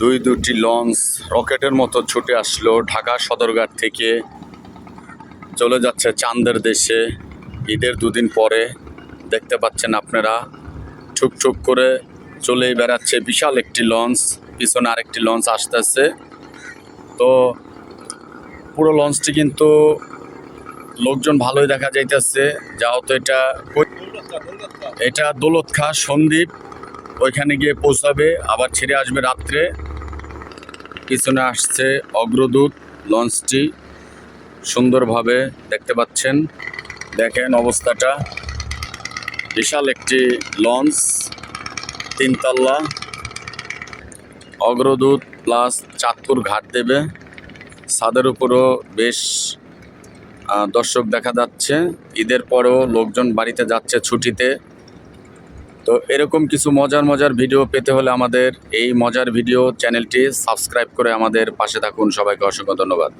দুই দুটি লঞ্চ রকেটের মতো ছুটে আসলো ঢাকা সদরঘাট থেকে। চলে যাচ্ছে চাঁদের দেশে। ঈদের দুদিন পরে দেখতে পাচ্ছেন আপনারা ঠুক ঠুক করে চলেই বেড়াচ্ছে বিশাল একটি লঞ্চ, পিছনে আরেকটি লঞ্চ আসতেছে। তো পুরো লঞ্চটি কিন্তু লোকজন ভালোই দেখা যাইতেছে, যেহেতু এটা এটা দৌলত খা সন্দ্বীপ, ওইখানে গিয়ে পৌঁছাবে, আবার ছেড়ে আসবে রাত্রে। পিছনে আসছে অগ্রদূত লঞ্চটি সুন্দরভাবে দেখতে পাচ্ছেন। দেখেন অবস্থাটা। বিশাল একটি লঞ্চ, তিনতলা। অগ্রদূত প্লাস চাঁদপুর ঘাট দেবে। ছাদের উপরও বেশ দর্শক দেখা যাচ্ছে। ঈদের পরেও লোকজন বাড়িতে যাচ্ছে ছুটিতে। তো এরকম কিছু মজার মজার ভিডিও পেতে হলে আমাদের এই মজার ভিডিও চ্যানেলটি সাবস্ক্রাইব করে আমাদের পাশে থাকুন। সবাইকে অসংখ্য ধন্যবাদ।